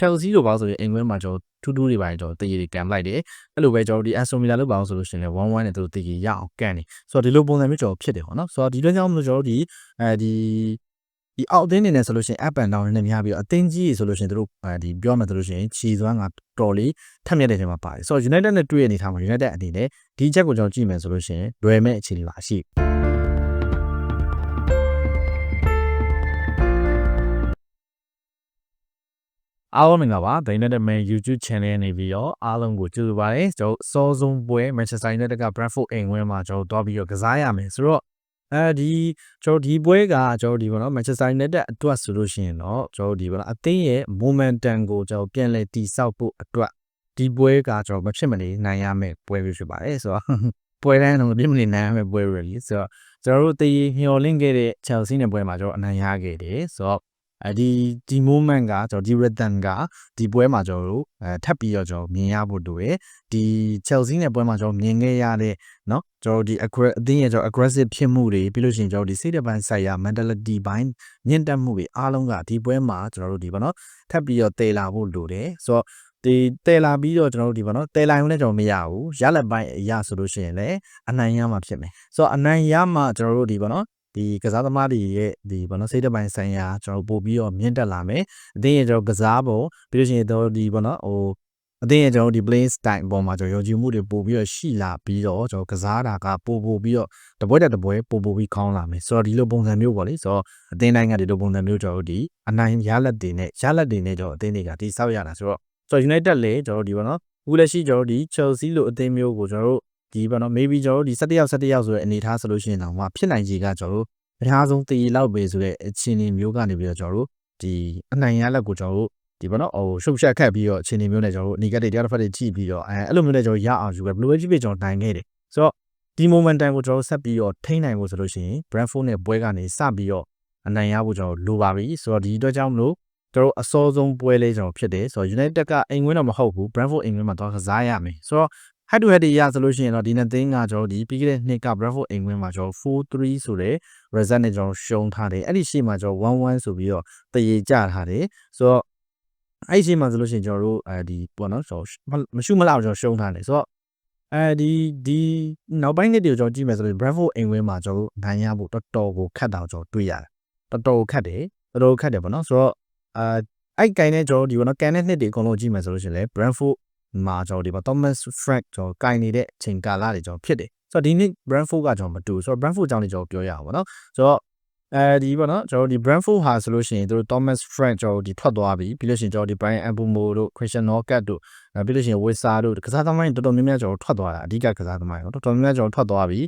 Chelsea လို့ပါဆိုရင်အိမ်ကွင်းမှာကျွန်တော်ထူးထူးတွေပါကျွန်တော်တည်ရည်ကန်လိုက်တယ်အဲ့လိုပဲကျွန်တော်ဒီ Aston Villa လို့ပါဆိုလို့ရှိရင်လည်း1-1နဲ့သူတို့တည်ရည်ရအောင်ကန်နေဆိုတော့ဒီလိုပုံစံမျိုးကျွန်တော်ဖြစ်တယ်ပေါ့နော်ဆိုတော့ဒီလိုကြောင့်မလို့ကျွန်တော်တို့ဒီအဲဒီဒီအောက်အသင်းနေနဲ့ဆိုလို့ရှိရင် up and down နဲ့များပြီးတော့အသင်းကြီးဆိုလို့ရှိရင်တို့အဲဒီပြောမှဆိုလို့ရှိရင်ခြေစွမ်းကတော်လေးထက်မြက်တဲ့ထဲမှာပါတယ်ဆိုတော့ United နဲ့တွေ့ရအနေထားမှာ United အနေနဲ့ဒီချက်ကိုကျွန်တော်ကြည့်မယ်ဆိုလို့ရှိရင်လွယ်မဲ့အခြေအနေပါရှိ အားလုံးမင်္ဂလာပါ The United Man YouTube Channel နေပြီးတော့အားလုံးကိုကြိုဆိုပါရစေကျွန်တော်စောဆုံးပွဲ Manchester United က Brentford အိမ်ဝင်းမှာကျွန်တော်တွားပြီးတော့ကစားရမယ်ဆိုတော့အဲဒီကျွန်တော်ဒီပွဲကကျွန်တော်ဒီပေါ့နော် Manchester United အတွက်ဆိုလို့ရှိရင်တော့ကျွန်တော်ဒီပေါ့နော်အသင်းရဲ့ momentum ကိုကျွန်တော်ပြန်လည်တည်ဆောက်ဖို့အတွက်ဒီပွဲကကျွန်တော်မဖြစ်မနေနိုင်ရမယ့်ပွဲပဲဖြစ်ပါတယ်ဆိုတော့ပွဲတိုင်းတော့မဖြစ်မနေနိုင်ရမယ့်ပွဲပဲလေဆိုတော့ကျွန်တော်တို့တည်မျှော်လင့်ခဲ့တဲ့ Chelsea နဲ့ပွဲမှာကျွန်တော်အနိုင်ရခဲ့တယ်ဆိုတော့ အဲဒီဒီ moment ကကျွန်တော်ဒီ rhythm ကဒီပွဲမှာကျွန်တော်တို့အဲထပ်ပြီးတော့ကျွန်တော်မြင်ရဖို့တို့ရယ်ဒီ Chelsea နဲ့ပွဲမှာကျွန်တော်မြင်ခဲ့ရတဲ့เนาะကျွန်တော်ဒီ aggressive အသင်းရဲ့ကျွန်တော် aggressive ဖြစ်မှုတွေပြီးလို့ရှိရင်ကျွန်တော်ဒီစိတ်တပိုင်းဆိုင်ရာ mentality ဘိုင်းညှင့်တက်မှုတွေအားလုံးကဒီပွဲမှာကျွန်တော်တို့ဒီပေါ့နော်ထပ်ပြီးတော့တည်လာဖို့လိုတယ်ဆိုတော့ဒီတည်လာပြီးတော့ကျွန်တော်တို့ဒီပေါ့နော်တည်လိုက်အောင်လည်းကျွန်တော်မရဘူးရလက်ပိုင်းအရာဆိုလို့ရှိရင်လည်းအနိုင်ရမှာဖြစ်မယ်ဆိုတော့အနိုင်ရမှာကျွန်တော်တို့ဒီပေါ့နော် ဒီကစားသမားတွေရဲ့ဒီဘောနော်စိတ်တပိုင်းဆိုင်ရာကျွန်တော်ပို့ပြီးတော့မြင့်တက်လာမယ်အသင်းရဲ့ကျွန်တော်ကစားပုံပြီးလို့ရှိရင်တော့ဒီဘောနော်ဟိုအသင်းရဲ့ကျွန်တော်ဒီ playing style အပေါ်မှာကျွန်တော်ယုံကြည်မှုတွေပို့ပြီးတော့ရှိလာပြီးတော့ကျွန်တော်ကစားတာကပို့ပို့ပြီးတော့တပွဲတက်တပွဲပို့ပို့ပြီးခေါင်းလာမယ်ဆိုတော့ဒီလိုပုံစံမျိုးပေါ့လေဆိုတော့အသင်းတိုင်းကဒီလိုပုံစံမျိုးကျွန်တော်တို့ဒီအနိုင်ရလက်တွေနဲ့ရလက်တွေနဲ့ကျွန်တော်အသင်းတွေကတိဆောက်ရတာဆိုတော့ဆိုတော့ United လေကျွန်တော်တို့ဒီဘောနော်အခုလက်ရှိကျွန်တော်တို့ဒီ Chelsea လို့အသင်းမျိုးကိုကျွန်တော်တို့ ဒီဘောနော် maybe ကျွန်တော်တို့ဒီ17ယောက်17ယောက်ဆိုတဲ့အနေထားဆိုလို့ရှိရင်တော့မှဖြစ်နိုင်ခြေကကျွန်တော်တို့အများဆုံးတည်လောက်ပဲဆိုတဲ့အခြေအနေမျိုးကနေပြီးတော့ကျွန်တော်တို့ဒီအနိုင်ရလက်ကိုကျွန်တော်တို့ဒီဘောနော်ဟိုရှုပ်ရှက်ခတ်ပြီးတော့အခြေအနေမျိုးနဲ့ကျွန်တော်တို့အနေကတွေတရားတစ်ဖက်တွေကြည့်ပြီးတော့အဲအဲ့လိုမျိုးနဲ့ကျွန်တော်ရအောင်ယူခဲ့ဘလိုပဲကြည့်ပြီးကျွန်တော်နိုင်ခဲ့တယ်ဆိုတော့ဒီ momentum ကိုကျွန်တော်ဆက်ပြီးတော့ထိန်းနိုင်ဖို့ဆိုလို့ရှိရင် Brentford နဲ့ပွဲကနေစပြီးတော့အနိုင်ရဖို့ကျွန်တော်လိုပါပြီဆိုတော့ဒီအတွက်ကြောင့်မလို့ကျွန်တော်အစောဆုံးပွဲလေးကျွန်တော်ဖြစ်တယ်ဆိုတော့ United ကအိမ်ဝင်တော့မဟုတ်ဘူး Brentford အိမ်ဝင်မှာတော့ကစားရမယ်ဆိုတော့ head to head တွေရဆိုလို့ရှိရင်တော့ဒီနှစ်သင်းကကျွန်တော်ဒီပြီးခဲ့တဲ့နှစ်က Brentford အိမ်ဝင်မှာကျွန်တော်4-3ဆိုတဲ့ result နဲ့ကျွန်တော်ရှုံးထားတယ်အဲ့ဒီရှေ့မှာကျွန်တော်1-1ဆိုပြီးတော့တရေကြထားတယ်ဆိုတော့အဲ့ဒီရှေ့မှာဆိုလို့ရှိရင်ကျွန်တော်တို့အဲဒီပေါ့နော်ကျွန်တော်မရှုမလောက်ကျွန်တော်ရှုံးထားတယ်ဆိုတော့အဲဒီဒီနောက်ပိုင်းနှစ်တွေကိုကျွန်တော်ကြည့်မယ်ဆိုရင် Brentford အိမ်ဝင်မှာကျွန်တော်တို့နိုင်ရဖို့တော်တော်ကိုခက်တာကျွန်တော်တွေ့ရတယ်တော်တော်ခက်တယ်တော်တော်ခက်တယ်ပေါ့နော်ဆိုတော့အဲအဲ့ကိုင်းနဲ့ကျွန်တော်ဒီပေါ့နော်ကန်တဲ့နှစ်တွေအကုန်လုံးကြည့်မယ်ဆိုလို့ရှိရင်လေ Brentford မှာကျွန်တော်ဒီပေါ့ Thomas Frank ကျွန်တော်ကင်နေတဲ့အချိန်ကာလတွေကျွန်တော်ဖြစ်တယ်ဆိုတော့ဒီနေ့ Brentford ကကျွန်တော်မတူဆိုတော့ Brentford ကြောင့်လည်းကျွန်တော်ပြောရအောင်ပေါ့နော်ဆိုတော့အဲဒီပေါ့နော်ကျွန်တော်ဒီ Brentford ဟာဆိုလို့ရှိရင်တို့ Thomas Frank ကျွန်တော်ဒီထွက်သွားပြီပြီးလို့ရှိရင်ကျွန်တော်ဒီ Brian Mbumo တို့ Christian Norcat တို့ပြီးလို့ရှိရင် Wisa တို့ကစားသမားတွေတော်တော်များများကျွန်တော်ထွက်သွားတာအဓိကကစားသမားတွေတော်တော်များများကျွန်တော်ထွက်သွားပြီ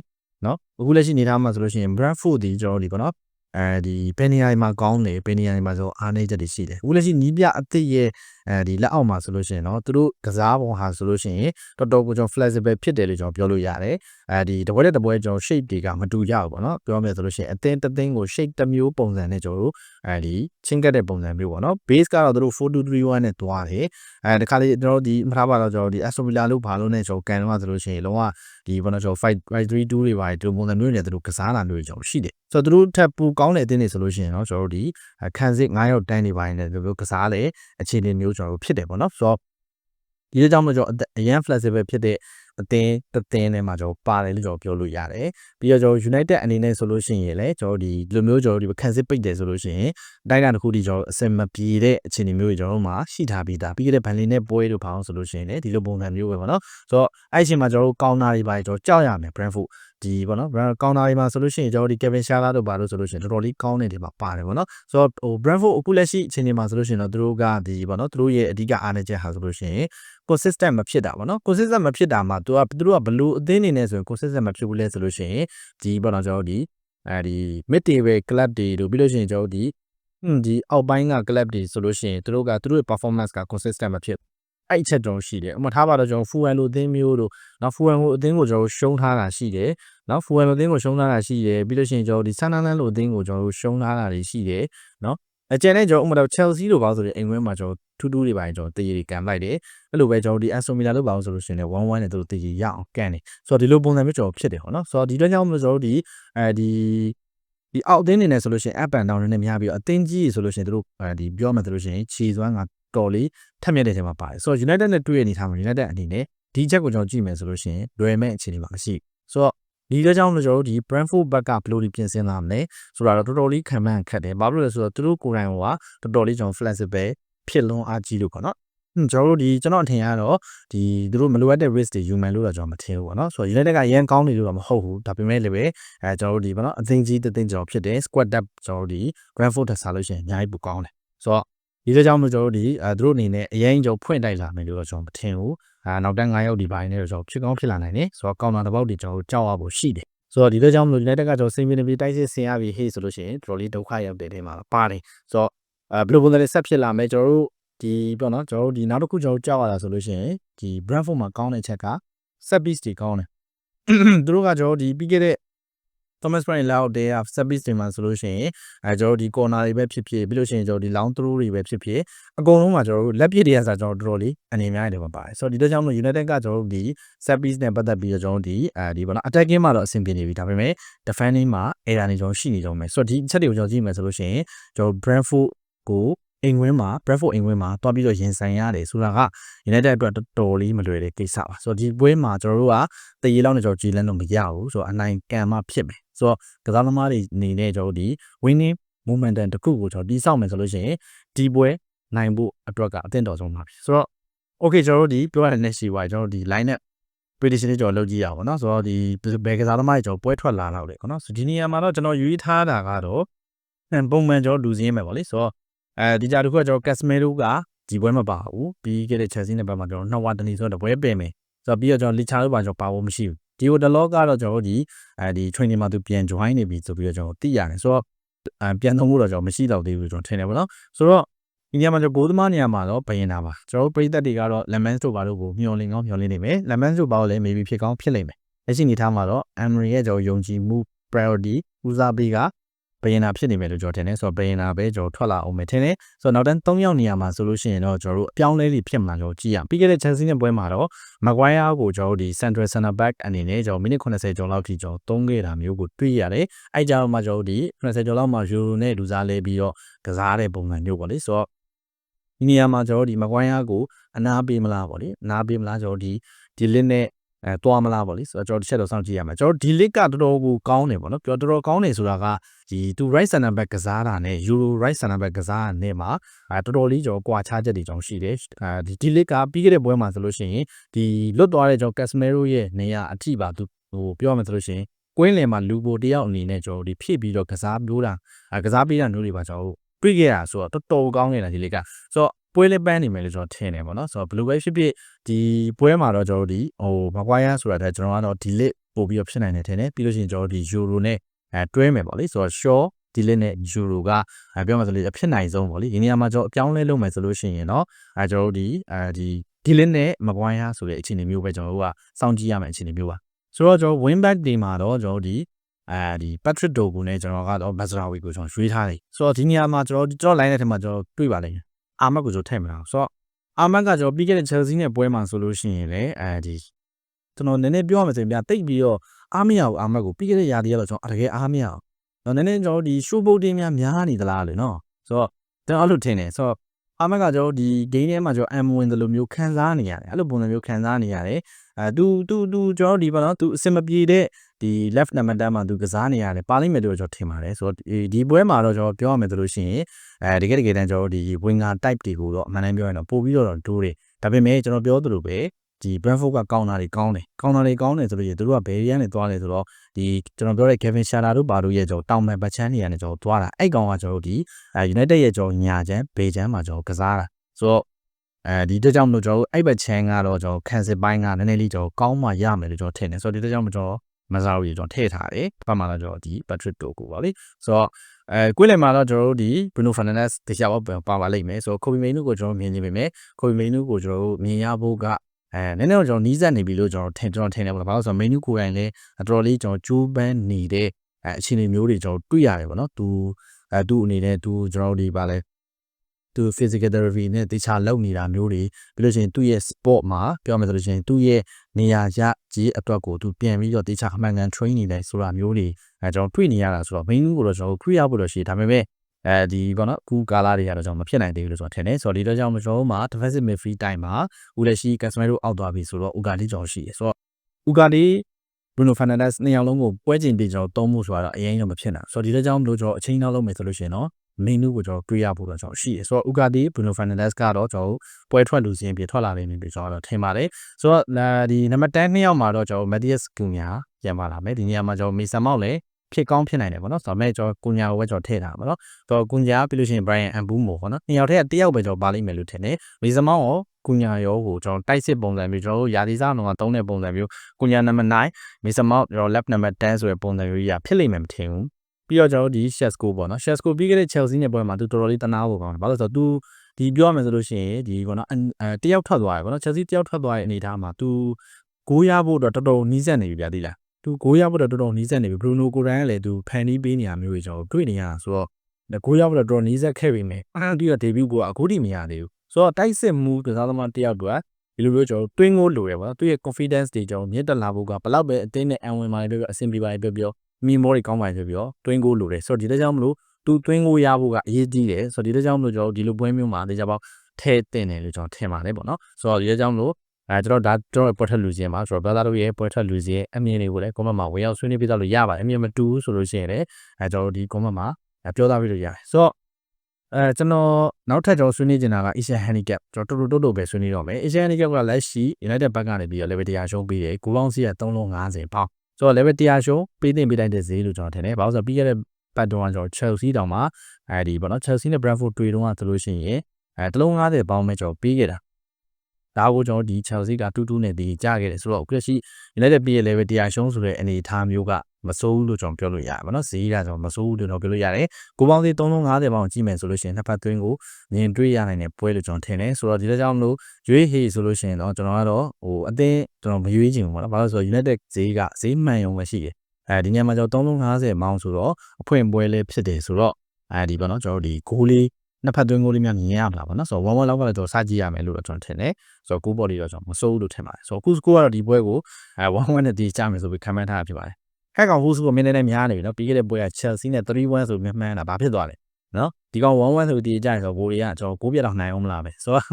နော်အခုလက်ရှိနေထားမှာဆိုလို့ရှိရင် Brentford ဒီကျွန်တော်ဒီပေါ့နော်အဲဒီပယ်နီယာမှာကောင်းတယ်ပယ်နီယာမှာဆိုအားနေချက်တွေရှိတယ်အခုလက်ရှိနီးပြအသစ်ရဲ့အဲဒီလက်အောက်မှာဆိုလို့ရှိရင်တော့သူတို့ကစားပုံဟာဆိုလို့ရှိရင်တော်တော်ကိုကျွန်တော် flexible ဖြစ်တယ်လို့ကျွန်တော်ပြောလို့ရတယ်အဲဒီတပွဲတဲ့တပွဲကျွန်တော် shape တွေကမတူကြဘူးပေါ့နော်ပြောမယ်ဆိုလို့ရှိရင်အသင်းတစ်သင်းကို shape တစ်မျိုးပုံစံနဲ့ကျွန်တော်တို့အဲဒီချင်းကတ်တဲ့ပုံစံမျိုးပေါ့နော် base ကတော့သူတို့4231နဲ့တွားတယ်အဲတခါလေကျွန်တော်ဒီမထားပါတော့ကျွန်တော်ဒီ Aston Villa လို့ဘာလို့နဲ့ကျွန်တော်ကန်တော့ဆိုလို့ရှိရင်လုံးဝဒီဘောနော်ကျွန်တော်532တွေပါတယ်ဒီပုံစံမျိုးတွေနဲ့သူတို့ကစားတာမျိုးတွေကျွန်တော်ရှိတယ်ဆိုတော့သူတို့ထပ်ပူကောင်းတဲ့အသင်းတွေဆိုလို့ရှိရင်တော့ကျွန်တော်တို့ဒီခံစစ်9ရောက်တန်းနေပိုင်းနဲ့ဒီလိုကစားလေအခြေအနေမျိုးကျွန်တော်တို့ဖြစ်တယ်ပေါ့နော်ဆိုတော့ဒီလိုကြောင့်မကျွန်တော်အရန် flexible ဖြစ်တဲ့ အသင်းတသင်းထဲမှာကျွန်တော်ပါတယ်လို့ကျွန်တော်ပြောလို့ရတယ်ပြီးတော့ကျွန်တော် United အနေနဲ့ဆိုလို့ရှိရင်လည်းကျွန်တော်ဒီလိုမျိုးကျွန်တော်ဒီခံစစ်ပိတ်တယ်ဆိုလို့ရှိရင်တိုင်းတာတစ်ခုဒီကျွန်တော်အစင်မပြေတဲ့အခြေအနေမျိုးတွေကျွန်တော်တို့မှာရှိထားပြီးသားပြီးခဲ့တဲ့ဗန်လီနဲ့ပွဲတို့ဖောင်းဆိုလို့ရှိရင်လည်းဒီလိုပုံစံမျိုးပဲပေါ့နော်ဆိုတော့အဲ့အချိန်မှာကျွန်တော်တို့ကောင်းတာတွေပါကျွန်တော်ကြောက်ရမယ် Brentford ဒီပေါ့နော်ကောင်တာတွေမှာဆိုလို့ရှိရင်ကျွန်တော်ဒီ Kevin Shaw တို့ပါလို့ဆိုလို့ရှိရင်တော်တော်လေးကောင်းနေတယ်ပါပါတယ်ပေါ့နော်ဆိုတော့ဟို Brentford အခုလက်ရှိအချိန်ဒီမှာဆိုလို့ရှိရင်တော့သူတို့ကဒီပေါ့နော်သူတို့ရဲ့အဓိကအားနည်းချက်ဟာဆိုလို့ရှိရင် consistent မဖြစ်တာပေါ့နော် consistent မဖြစ်တာမှာသူကသူတို့ကဘလို့အသင်းနေနေဆိုရင် consistent မဖြစ်ဘူးလဲဆိုလို့ရှိရင်ဒီပေါ့နော်ကျွန်တော်ဒီအဲဒီ mid table club တွေတို့ပြီးလို့ရှိရင်ကျွန်တော်ဒီဒီအောက်ပိုင်းက club တွေဆိုလို့ရှိရင်သူတို့ကသူတို့ရဲ့ performance က consistent မဖြစ်အဲ့ချက်ကျွန်တော်ရှိတယ်ဥပမာထားပါတော့ကျွန်တော်ဖူဝမ်လိုအသင်းမျိုးတို့နော်ဖူဝမ်လိုအသင်းကိုကျွန်တော်ရှုံးထားတာရှိတယ်နော်ဖူဝမ်လိုအသင်းကိုရှုံးထားတာရှိတယ်ပြီးလို့ရှိရင်ကျွန်တော်ဒီဆန်နန်လန်လိုအသင်းကိုကျွန်တော်ရှုံးထားတာတွေရှိတယ်နော်အကျန်တဲ့ကျွန်တော်ဥပမာတော့ Chelsea လိုပါဆိုရင်အိမ်ဝင်းမှာကျွန်တော် ထူးထူးတွေပိုင်းကျွန်တော်တည်ရည်ကန်လိုက်တယ်အဲ့လိုပဲကျွန်တော်ဒီ Aston Villa လို့ပါဆိုလို့ရှိရင်လည်း1-1နဲ့သူတို့တည်ရည်ရအောင်ကန်တယ်ဆိုတော့ဒီလိုပုံစံမျိုးကျွန်တော်ဖြစ်တယ်ဟောနော်ဆိုတော့ဒီတော့ကြောင့်မလို့ကျွန်တော်တို့ဒီအဲဒီဒီအောက်အသင်းနေနေဆိုလို့ရှိရင် up and down နဲ့များပြီးတော့အသင်းကြီးဆိုလို့ရှိရင်တို့အဲဒီပြောမှဆိုလို့ရှိရင်ခြေစွမ်းကတော်လေးထက်မြက်တဲ့ထဲမှာပါတယ်ဆိုတော့ United နဲ့တွေ့ရအနေထားမှာ United အနေနဲ့ဒီချက်ကိုကျွန်တော်ကြည့်မယ်ဆိုလို့ရှိရင်လွယ်မဲ့အခြေအနေမှာမရှိဆိုတော့ဒီတော့ကြောင့်ကျွန်တော်တို့ဒီ Brentford ဘက်ကဘယ်လိုဒီပြင်ဆင်လာမလဲဆိုတာတော့တော်တော်လေးခံမှန်းခက်တယ်ဘာဖြစ်လို့လဲဆိုတော့သူတို့ကိုယ်တိုင်ကတော်တော်လေးကျွန်တော် flexible ဖြစ်လွန်အားကြီးလို့ပေါ့နော်ကျွန်တော်တို့ဒီကျွန်တော်အထင်ကတော့ဒီသူတို့မလိုအပ်တဲ့ risk တွေယူမယ်လို့တော့ကျွန်တော်မထင်ဘူးပေါ့နော်ဆိုတော့ United ကရန်ကောင်းနေလို့တော့မဟုတ်ဘူးဒါပေမဲ့လည်းပဲအဲကျွန်တော်တို့ဒီပေါ့နော်အသိကြီးတသိကျွန်တော်ဖြစ်တယ် squad depth ကျွန်တော်တို့ဒီ Brentford ထက်စားလို့ရှိရင်အများကြီးပိုကောင်းတယ်ဆိုတော့ဒီလိုကြောင့်မို့ကျွန်တော်တို့ဒီအဲသူတို့အနေနဲ့အရင်ကျွန်တော်ဖွင့်တိုက်လာမယ်လို့တော့ကျွန်တော်မထင်ဘူးအာနောက်တန်း9ရောက်ဒီပိုင်းနဲ့တော့ကျွန်တော်ဖြစ်ကောင်းဖြစ်လာနိုင်တယ်ဆိုတော့ကောင်တာတစ်ပေါက်တွေကျွန်တော်တို့ကြောက်ရဖို့ရှိတယ်ဆိုတော့ဒီလိုကြောင့်မလို့ United ကကျွန်တော်စိတ်မင်းပြီးတိုက်စစ်ဆင်ရပြီးဟေ့ဆိုလို့ရှိရင်တော်တော်လေးဒုက္ခရောက်တဲ့နေမှာပါတယ်ဆိုတော့အဲ ဘယ်လိုပုံစံနဲ့ဆက်ဖြစ်လာမယ်ကျွန်တော်တို့ဒီပေါ့နော်ကျွန်တော်တို့ဒီနောက်တစ်ခုကျွန်တော်ကြောက်ရတာဆိုလို့ရှိရင်ဒီ Brentford မှာကောင်းတဲ့ချက်က set piece တွေကောင်းတယ်သူတို့ကကျွန်တော်ဒီပြီးခဲ့တဲ့ Thomas Bryan လောက်တဲ့ set piece တွေမှာဆိုလို့ရှိရင်အဲကျွန်တော်ဒီ corner တွေပဲဖြစ်ဖြစ်ပြီးလို့ရှိရင်ကျွန်တော်ဒီ long throw တွေပဲဖြစ်ဖြစ်အကုန်လုံးမှာကျွန်တော်တို့လက်ပစ်တွေကစားကျွန်တော်တော်တော်လေးအနေများတယ်မှာပါတယ်ဆိုတော့ဒီတော့ကြောင့်မလို့ United ကကျွန်တော်တို့ဒီ set piece နဲ့ပတ်သက်ပြီးတော့ကျွန်တော်တို့ဒီအဲဒီပေါ့နော် attacking မှာတော့အဆင်ပြေနေပြီဒါပေမဲ့ defending မှာ error တွေကျွန်တော်ရှိနေကြမယ်ဆိုတော့ဒီအချက်တွေကိုကျွန်တော်ကြည့်မယ်ဆိုလို့ရှိရင်ကျွန်တော် Brentford ကိုအိမ်ဝင်းမှာ Bradford အိမ်ဝင်းမှာတွားပြီးတော့ရင်ဆိုင်ရတယ်ဆိုတာက United အတွက်တော်တော်လေးမလွယ်တဲ့ကိစ္စပါဆိုတော့ဒီပွဲမှာကျွန်တော်တို့ကတရေလောက်နဲ့ကျွန်တော်ကြည်လန်းတော့မရဘူးဆိုတော့အနိုင်ကံမှဖြစ်မယ်ဆိုတော့ကစားသမားတွေအနေနဲ့ကျွန်တော်တို့ဒီ winning momentum တခုကိုကျွန်တော်တီးဆောက်မယ်ဆိုလို့ရှိရင်ဒီပွဲနိုင်ဖို့အတွက်ကအသင့်တော်ဆုံးပါပြီဆိုတော့ okay ကျွန်တော်တို့ဒီပြောရတဲ့ next ရှိပါကျွန်တော်တို့ဒီ line နဲ့ prediction လေးကျွန်တော်လုပ်ကြည့်ရအောင်နော်ဆိုတော့ဒီဘယ်ကစားသမားတွေကျွန်တော်ပွဲထွက်လာတော့လေနော်ဆိုဒီနေရာမှာတော့ကျွန်တော်ယူထားတာကတော့ပုံမှန်ကျွန်တော်လူစင်းမယ်ပေါ့လေဆိုတော့ အဲဒီကြတစ်ခုကကျွန်တော် Casemiro ကဒီပွဲမပါဘူးပြီးခဲ့တဲ့ Chelsea နဲ့ဘက်မှာကျွန်တော်နှစ်ဝါတနေဆိုတော့ပွဲပင်မယ်ဆိုတော့ပြီးတော့ကျွန်တော် Licha တို့ပါကျွန်တော်ပါဖို့မရှိဘူးဒီဟိုတလောကတော့ကျွန်တော်ဒီအဲဒီ training မှာသူပြန် join နေပြီဆိုပြီးတော့ကျွန်တော်သိရတယ်ဆိုတော့အပြန်သုံးဖို့တော့ကျွန်တော်မရှိတော့သေးဘူးကျွန်တော်ထင်တယ်ပေါ့နော်ဆိုတော့ဒီနေရာမှာကျွန်တော်ဘိုးသမားနေရာမှာတော့ဘယင်တာပါကျွန်တော်ပရိသတ်တွေကတော့ Lemons တို့ဘာလို့ကိုမျောလင်းကောင်းမျောလင်းနေမယ် Lemons တို့ဘာလို့လဲ maybe ဖြစ်ကောင်းဖြစ်လိမ့်မယ်လက်ရှိနေထားမှာတော့ Emery ရဲ့ကျွန်တော်ယုံကြည်မှု priority ဦးစားပေးက ဘယင်နာဖြစ်နေမယ်လို့ကျွန်တော်ထင်တယ်ဆိုတော့ဘယင်နာပဲကျွန်တော်ထွက်လာအောင်မယ်ထင်တယ်ဆိုတော့နောက်တန်း3ယောက်နေရာမှာဆိုလို့ရှိရင်တော့ကျွန်တော်တို့အပြောင်းလဲတွေဖြစ်မှလာကျွန်တော်ကြည့်ရပြီးခဲ့တဲ့ Chelsea နဲ့ပွဲမှာတော့ Maguire ကိုကျွန်တော်တို့ဒီ Central Center Back အနေနဲ့ကျွန်တော်မိနစ်80ကျော်လောက်ထိကျွန်တော်သုံးခဲ့တာမျိုးကိုတွေ့ရတယ်အဲကြောင့်မှကျွန်တော်တို့ဒီ80ကျော်လောက်မှာ Euro နဲ့လူစားလဲပြီးတော့ကစားတဲ့ပုံစံမျိုးပေါ့လေဆိုတော့ဒီနေရာမှာကျွန်တော်တို့ဒီ Maguire ကိုအနာပေးမလားပေါ့လေအနာပေးမလားကျွန်တော်ဒီဒီ list နဲ့ အဲတွားမလားပေါ့လေဆိုတော့ကျွန်တော်တစ်ချက်တော့စောင့်ကြည့်ရမှာကျွန်တော်ဒီ list ကတော်တော်ကိုကောင်းတယ်ပေါ့နော်ပြောတော်တော်ကောင်းတယ်ဆိုတာကဒီသူ right center back ကစားတာနဲ့ Euro right center back ကစားတာနဲ့မှာအဲတော်တော်လေးကျွန်တော်ကွာခြားချက်တွေကျွန်တော်ရှိတယ်အဲဒီဒီ list ကပြီးခဲ့တဲ့ပွဲမှာဆိုလို့ရှိရင်ဒီလွတ်သွားတဲ့ကျွန်တော် Casemiro ရဲ့နေရာအထိပါသူဟိုပြောရမယ်ဆိုလို့ရှိရင်ကွင်းလယ်မှာလူပိုတယောက်အနေနဲ့ကျွန်တော်ဒီဖြည့်ပြီးတော့ကစားပြိုးတာကစားပေးတာမျိုးတွေပါကျွန်တော်တွေ့ခဲ့ရဆိုတော့တော်တော်ကောင်းနေတာဒီ list ကဆိုတော့ ပွဲလေးပန်းနေမယ်လို့ကျွန်တော်ထင်တယ်ပေါ့နော်ဆိုတော့ဘယ်လိုပဲဖြစ်ဖြစ်ဒီပွဲမှာတော့ကျွန်တော်တို့ဒီဟိုမကွာရဆိုတာတဲ့ကျွန်တော်ကတော့ဒီလစ်ပို့ပြီးတော့ဖြစ်နိုင်တယ်ထင်တယ်ပြီးလို့ရှိရင်ကျွန်တော်တို့ဒီ euro နဲ့အဲတွဲမယ်ပေါ့လေဆိုတော့ short ဒီလစ်နဲ့ euro ကအဲပြောမှဆိုလို့အဖြစ်နိုင်ဆုံးပေါ့လေဒီနေရာမှာကျွန်တော်အပြောင်းလဲလုပ်မယ်ဆိုလို့ရှိရင်တော့အဲကျွန်တော်တို့ဒီအဲဒီဒီလစ်နဲ့မကွာရဆိုတဲ့အခြေအနေမျိုးပဲကျွန်တော်တို့ကစောင့်ကြည့်ရမယ့်အခြေအနေမျိုးပါဆိုတော့ကျွန်တော် win back ဒီမှာတော့ကျွန်တော်တို့ဒီအဲဒီ Patrick Dogu နဲ့ကျွန်တော်ကတော့ Mazraoui ကိုကျွန်တော်ရွေးထားတယ်ဆိုတော့ဒီနေရာမှာကျွန်တော်ကျွန်တော် line တဲ့ထဲမှာကျွန်တော်တွေ့ပါလိမ့်မယ် အာမတ်ကိုကျွန်တော်ထည့်မလားဆိုတော့အာမတ်ကကျွန်တော်ပြီးခဲ့တဲ့ Chelsea နဲ့ပွဲမှာဆိုလို့ရှိရင်လည်းအဲဒီကျွန်တော်နည်းနည်းပြောရမယ်ဆိုရင်ဗျာတိတ်ပြီးတော့အားမရဘူးအာမတ်ကိုပြီးခဲ့တဲ့ရာသီကတော့ကျွန်တော်တကယ်အားမရအောင်တော့နည်းနည်းကျွန်တော်ဒီ show boat တွေများများနေသလားလေနော်ဆိုတော့ကျွန်တော်အဲ့လိုထင်တယ်ဆိုတော့ အာမတ်ကကျွန်တော်ဒီ game ထဲမှာကျွန်တော် M ဝင်တယ်လို့မျိုးခံစားနေရတယ်အဲ့လိုပုံစံမျိုးခံစားနေရတယ်အဲသူသူသူကျွန်တော်ဒီပါနော်သူအစင်မပြေတဲ့ဒီ left နံပါတ်10မှာသူကစားနေရတယ်ပါလိမ့်မယ်လို့ကျွန်တော်ထင်ပါတယ်ဆိုတော့ဒီပွဲမှာတော့ကျွန်တော်ပြောရမယ်ဆိုလို့ရှိရင်အဲတကယ်တကယ်တမ်းကျွန်တော်ဒီ winger type တွေကိုတော့အမှန်တမ်းပြောရင်တော့ပို့ပြီးတော့တိုးတယ်ဒါပေမဲ့ကျွန်တော်ပြောသလိုပဲ ဒီ Brentford ကကောင်းတာတွေကောင်းတယ်ကောင်းတာတွေကောင်းတယ်ဆိုလို့ရသူတို့ကဘယ်ရီကနေသွားလဲဆိုတော့ဒီကျွန်တော်ပြောတဲ့ Kevin Shatter တို့ဘာတို့ရဲ့ကျွန်တော်တောင်ပန်ပတ်ချမ်းနေရနေကျွန်တော်သွားတာအဲ့ကောင်ကကျွန်တော်တို့ဒီအဲ United ရဲ့ကျွန်တော်ညာချမ်းဘေချမ်းမှာကျွန်တော်ကစားတာဆိုတော့အဲဒီတက်ကြောင့်မလို့ကျွန်တော်အဲ့ဘက်ချမ်းကတော့ကျွန်တော်ခံစစ်ပိုင်းကနည်းနည်းလေးကျွန်တော်ကောင်းမှရမယ်လို့ကျွန်တော်ထင်တယ်ဆိုတော့ဒီတက်ကြောင့်မကျွန်တော်မစားဘူးကျွန်တော်ထည့်ထားတယ်။ပတ်မှာတော့ကျွန်တော်ဒီ Patrick Doku ပါလေ။ဆိုတော့အဲကွေးလင်မှာတော့ကျွန်တော်တို့ဒီ Bruno Fernandes တရားပေါ့ပါပါလိမ့်မယ်။ဆိုတော့ Kobe Mainoo ကိုကျွန်တော်မြင်နေပေမဲ့ Kobe Mainoo ကိုကျွန်တော်တို့မြင်ရဖို့က အဲနည်းနည်းတော့ကျွန်တော်နီးစပ်နေပြီလို့ကျွန်တော်ထင်ကျွန်တော်ထင်တယ်ပေါ့။ဘာလို့ဆိုတော့ Mainoo ကိုယ်တိုင်လည်းအတော်လေးကျွန်တော်ကြိုးပမ်းနေတဲ့အဲအခြေအနေမျိုးတွေကျွန်တော်တွေ့ရတယ်ပေါ့နော်။သူအဲသူ့အနေနဲ့သူကျွန်တော်တို့ဒီပါလဲသူ physical therapy နဲ့တခြားလုပ်နေတာမျိုးတွေပြီးလို့ရှိရင်သူ့ရဲ့ sport မှာပြောမယ်ဆိုလို့ရှိရင်သူ့ရဲ့နေရာရကြီးအတွက်ကိုသူပြန်ပြီးတော့တခြားအမှန်ကန် train နေတယ်ဆိုတာမျိုးတွေအဲကျွန်တော်တွေ့နေရတာဆိုတော့ main ကိုတော့ကျွန်တော် create ဖို့တော့ရှိတယ်ဒါပေမဲ့ အဲဒီပေါ့နော်အခုကာလာတွေကတော့ကျွန်တော်မဖြစ်နိုင်သေးဘူးလို့ကျွန်တော်ထင်တယ်ဆိုတော့ဒီတော့ကြောင့်ကျွန်တော်တို့မှာ defensive midfield time မှာဦးလက်ရှိ Casemiro အောက်သွားပြီဆိုတော့ Ugarte ကျွန်တော်ရှိတယ်ဆိုတော့ Ugarte Bruno Fernandes နှစ်ယောက်လုံးကိုပွဲကျင်ပြီးကျွန်တော်သုံးဖို့ဆိုတာတော့အရင်တော့မဖြစ်နိုင်ဆိုတော့ဒီတော့ကြောင့်မလို့ကျွန်တော်အချိန်နောက်လုပ်မယ်ဆိုလို့ရှိရင်တော့ menu ကိုကျွန်တော်တွေးရဖို့တော့ကျွန်တော်ရှိတယ်ဆိုတော့ Ugarte Bruno Fernandes ကတော့ကျွန်တော်ပွဲထွက်လူစင်းပြထွက်လာနေပြီကျွန်တော်တော့ထင်ပါတယ်ဆိုတော့ဒီနံပါတ်10နှစ်ယောက်မှာတော့ကျွန်တော် Matthias Cunha ပြန်ပါလာမယ်ဒီနေရာမှာကျွန်တော် Mason Mount လည်း ဖြစ်ကောင်းဖြစ်နိုင်တယ်ပေါ့နော်ဆိုတော့မဲ့ကျွန်တော်ကုညာကိုပဲကျွန်တော်ထည့်ထားပါတော့တော့ကုညာပြီးလို့ရှိရင် Brian Ambumo ပေါ့နော်နှစ်ယောက်တည်းကတယောက်ပဲကျွန်တော်ပါလိမ့်မယ်လို့ထင်တယ်မေဇမောင်းရောကုညာရောကိုကျွန်တော်တိုက်စစ်ပုံစံမျိုးကျွန်တော်တို့ယာဒီစားတော့တုံးတဲ့ပုံစံမျိုးကုညာနံပါတ်9မေဇမောင်းကျွန်တော် left number 10ဆိုတဲ့ပုံစံမျိုးကြီးဖြစ်လိမ့်မယ်မထင်ဘူးပြီးတော့ကျွန်တော်တို့ဒီ Shesco ပေါ့နော် Shesco ပြီးခဲ့တဲ့ Chelsea နဲ့ပွဲမှာသူတော်တော်လေးတနာဖို့ကောင်းတယ်ဘာလို့လဲဆိုတော့ तू ဒီပြောရမယ်ဆိုလို့ရှိရင်ဒီပေါ့နော်အဲတယောက်ထွက်သွားတယ်ပေါ့နော် Chelsea တယောက်ထွက်သွားတဲ့အနေအထားမှာ तू ဂိုးရဖို့တော့တော်တော်နီးစပ်နေပြီဗျာသိလား သူဂိုးရဖို့တော့တော်တော်နီးစပ်နေပြီဘရူနိုကိုရန်ကလည်းသူဖန်တီးပေးနေရမျိုးတွေကျွန်တော်တွေ့နေရတာဆိုတော့ဂိုးရဖို့တော့တော်တော်နီးစပ်ခဲ့ပြီမယ်အဲ့ဒီတော့ဒေဘျူကိုအခုထိမရသေးဘူးဆိုတော့တိုက်စစ်မှုကစားသမားတယောက်တော့ဒီလိုမျိုးကျွန်တော်တွင်းကိုလိုရပါတော့သူရဲ့ confidence တွေကျွန်တော်မြင့်တက်လာဖို့ကဘလောက်ပဲအတင်းနဲ့အံဝင်ပါလေပြောအဆင်ပြေပါလေပြောပြောမီမောတွေကောင်းပါလေပြောပြောတွင်းကိုလိုတယ်ဆိုတော့ဒီတကြောင်မလို့သူတွင်းကိုရဖို့ကအရေးကြီးတယ်ဆိုတော့ဒီတကြောင်မလို့ကျွန်တော်ဒီလိုပွဲမျိုးမှာတေချာပေါက်ထဲတင်တယ်လို့ကျွန်တော်ထင်ပါတယ်ပေါ့နော်ဆိုတော့ဒီတကြောင်မလို့ အဲကျွန်တော်ဒါကျွန်တော်ပွဲထက်လူစင်းပါဆိုတော့ brother တို့ရဲ့ပွဲထက်လူစင်းရဲ့အမြင်တွေကိုလည်း comment မှာဝင်ရောက်ဆွေးနွေးပြသလို့ရပါတယ်အမြင်မတူဘူးဆိုလို့ရှိရင်လည်းအဲကျွန်တော်ဒီ comment မှာပြောသားပြလို့ရတယ်ဆိုတော့အဲကျွန်တော်နောက်ထပ်ကျွန်တော်ဆွေးနွေးနေတာက Asian Handicap ကျွန်တော်တူတူတုတ်တုတ်ပဲဆွေးနွေးတော့မယ် Asian Handicap ကလက်ရှိ United ဘက်ကနေပြီးတော့ level 100ရှုံးပေးတယ်ကိုပေါင်းစီက3လုံး50ပေါင်းဆိုတော့ level 100ရှုံးပေးတင်ပေးလိုက်တဲ့ဈေးလို့ကျွန်တော်ထင်တယ်ဘာလို့ဆိုတော့ပြီးခဲ့တဲ့ပတ်တုန်းကကျွန်တော် Chelsea တောင်မှအဲဒီပေါ့နော် Chelsea နဲ့ Brentford တွေ့တုန်းကဆိုလို့ရှိရင်အဲတလုံး50ပေါင်းမဲ့ကျွန်တော်ပေးခဲ့တာ ဒါကိုကျွန်တော်ဒီ Chelsea ကတူးတူးနဲ့ဒီကြခဲ့တယ်ဆိုတော့အခုလက်ရှိ United ပြည်ရဲ့ level 100ရှုံးဆိုတဲ့အနေအထားမျိုးကမစိုးဘူးလို့ကျွန်တော်ပြောလို့ရတယ်ဗောနော်ဈေးကကျွန်တော်မစိုးဘူးလို့တော့ပြောလို့ရတယ်ကိုပေါင်းသေး350ပေါင်ကြည့်မယ်ဆိုလို့ရှိရင်နှစ်ဖက်သွင်းကိုမြင်တွေ့ရနိုင်တဲ့ပွဲလို့ကျွန်တော်ထင်တယ်ဆိုတော့ဒီလိုကြောင့်မလို့ရွေးဟေးဆိုလို့ရှိရင်တော့ကျွန်တော်ကတော့ဟိုအသင်းကျွန်တော်မရွေးချင်ဘူးဗောနော်ဘာလို့ဆိုတော့ United ဈေးကဈေးမှန်ရုံပဲရှိတယ်အဲဒီညမှာကျွန်တော်350မောင်းဆိုတော့အဖွင့်ပွဲလေးဖြစ်တယ်ဆိုတော့အဲဒီဗောနော်ကျွန်တော်ဒီဂိုးလေး နှစ်ဖက်သွင်းကိုလေးများမြင်ရမလားပေါ့နော်ဆိုတော့1 1လောက်ကလည်းကျွန်တော်စကြည့်ရမယ်လို့တော့ကျွန်တော်ထင်တယ်ဆိုတော့ကိုဘော်ဒီတော့ကျွန်တော်မစိုးဘူးလို့ထင်ပါတယ်ဆိုတော့ခုစကိုကတော့ဒီပွဲကိုအဲ1 1နဲ့ဒီကြမယ်ဆိုပြီးခံမှန်းထားတာဖြစ်ပါတယ်ဟက်ကောင်ဟူးစကိုမင်းနဲ့များနေပြီနော်ပြီးခဲ့တဲ့ပွဲက Chelsea နဲ့3-1ဆိုပြီးမှန်းတာဘာဖြစ်သွားလဲနော်ဒီကောင်1-1ဆိုဒီကြရင်ဆိုဂိုးတွေကကျွန်တော်9ပြတ်တော့နိုင်အောင်မလားပဲဆိုတော့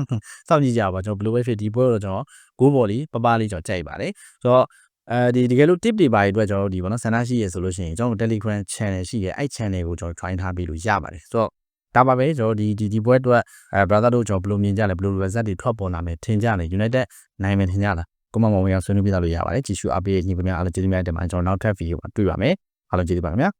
စောင့်ကြည့်ကြပါကျွန်တော် Blue Wave ဒီပွဲတော့ကျွန်တော်ဂိုးဘော်လီပပလေးကျွန်တော်ကြိုက်ပါတယ်ဆိုတော့အဲဒီတကယ်လို့ tip တွေပါတွေအတွက်ကျွန်တော်တို့ဒီဘောနော်ဆန္ဒရှိရဆိုလို့ရှိရင်ကျွန်တော် Telegram channel ရှိရဲအဲ့ channel ကိုကျွန်တော် join ထားပြီးလို့ရပါတယ်ဆိုတော့ ဒါပါပဲကျွန်တော်ဒီဒီဒီပွဲအတွက်အဲ brother တို့ကျွန်တော်ဘယ်လိုမြင်ကြလဲဘယ်လို result တွေထွက်ပေါ်လာမယ်ထင်ကြတယ် United နိုင်မယ်ထင်ကြလားကိုမမောင်ဝင်အောင်ဆွေးနွေးပြသလို့ရပါတယ်ကြည့်ရှုအပေးညီပများအားလုံးကျေးဇူးများတင်ပါတယ်ကျွန်တော်နောက်ထပ်ဗီဒီယိုမှာတွေ့ပါမယ်အားလုံးကျေးဇူးပါခင်ဗျာ